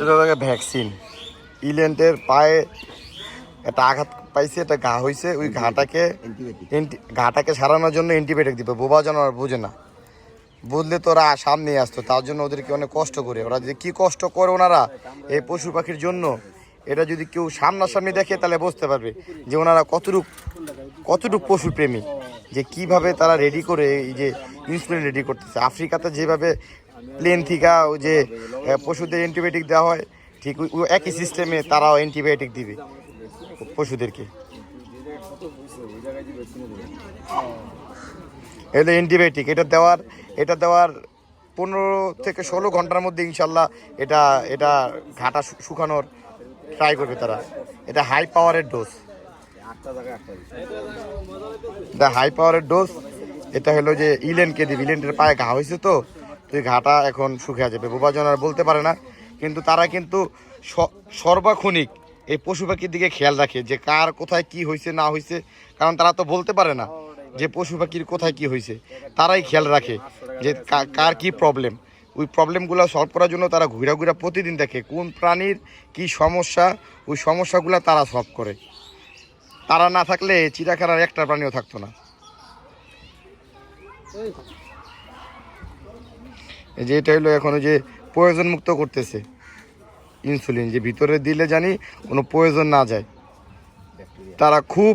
এটা লাগে ভ্যাকসিন ইলেন্টের পায়ে একটা আঘাত পাইছে একটা ঘা হয়েছে ওই ঘাটাকে ঘাটাকে সারানোর জন্য অ্যান্টিবায়োটিক দিবে। বোবা যেন আর বোঝে না। বুঝলে তো ওরা সামনে আসতো তার জন্য ওদেরকে অনেক কষ্ট করে। ওরা যে কি কষ্ট করে ওনারা এই পশু পাখির জন্য। এটা যদি কেউ সামনাসামনি দেখে, তাহলে বুঝতে পারবে যে ওনারা কতটুক কতটুক পশু প্রেমী, যে কীভাবে তারা রেডি করে এই যে ইনসুলিন রেডি করতেছে। আফ্রিকাতে যেভাবে প্লেন থিকা যে পশুদের অ্যান্টিবায়োটিক দেওয়া হয়, ঠিক একই সিস্টেমে তারাও অ্যান্টিবায়োটিক দিবে পশুদেরকে। এটা অ্যান্টিবায়োটিক এটা দেওয়ার এটা দেওয়ার পনেরো থেকে ষোলো ঘণ্টার মধ্যে ইনশাল্লাহ এটা এটা ঘাটা শুকানোর ট্রাই করবে তারা। এটা হাই পাওয়ারের ডোজ এটা হাই পাওয়ারের ডোজ এটা হলো যে ইলেনকে দিবি। ইলেনের পায়ে ঘা হয়েছে তো। তুই ঘাটা এখন শুকিয়ে যাবে। বোবাজন আর বলতে পারে না। কিন্তু তারা কিন্তু সর্বাক্ষণিক এই পশু পাখির দিকে খেয়াল রাখে যে কার কোথায় কি হয়েছে, না হয়েছে। কারণ তারা তো বলতে পারে না যে পশু পাখির কোথায় কি হয়েছে। তারাই খেয়াল রাখে যে কার কি প্রবলেম ওই প্রবলেমগুলো সলভ করার জন্য তারা ঘুরা ঘুরা প্রতিদিন দেখে কোন প্রাণীর কি সমস্যা, ওই সমস্যাগুলো তারা সলভ করে। তারা না থাকলে চিড়াখানার একটা প্রাণীও থাকতো না। এই যে এটা হলো এখন যে প্রয়োজন মুক্ত করতেছে। ইনসুলিন যে ভিতরে দিলে জানি কোনো প্রয়োজন না যায়। তারা খুব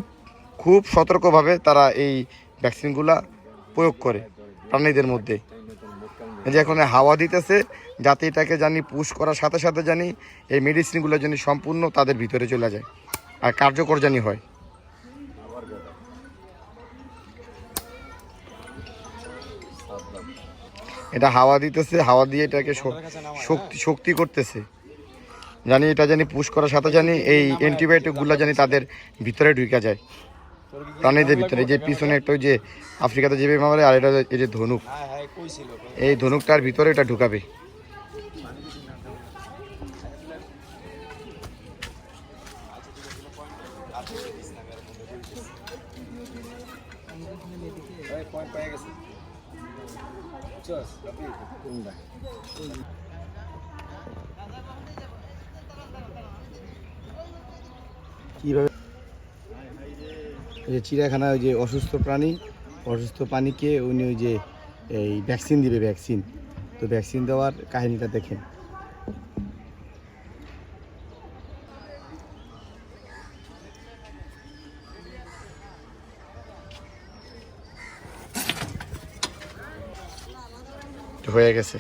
খুব সতর্কভাবে তারা এই ভ্যাকসিনগুলা প্রয়োগ করে প্রাণীদের মধ্যে। যে এখন হাওয়া দিতেছে যাতে এটাকে জানি পুশ করার সাথে সাথে জানি এই মেডিসিনগুলো জানি সম্পূর্ণ তাদের ভিতরে চলে যায়। আর কার্যকর জানি হয়। এটা হাওয়া দিতেছে, হাওয়া দিয়ে এটাকে শক্তি শক্তি করতেছে। জানি এটা জানি পুশ করার সাথে জানি এই অ্যান্টিবায়োটিকগুলো জানি তাদের ভিতরে ঢুকে যায়। প্রাণীদের ভিতরে যে পিছনে একটা ওই যে আফ্রিকাতে যে মারে আর এটা এই যে ধনুক। এই ধনুকটার ভিতরে এটা ঢুকাবে। কীভাবে যে চিড়িয়াখানা ওই যে অসুস্থ প্রাণী, অসুস্থ প্রাণীকে উনি ওই যে এই ভ্যাকসিন দিবে ভ্যাকসিন তো ভ্যাকসিন দেওয়ার কাহিনীটা দেখেন। হয়ে গেছে।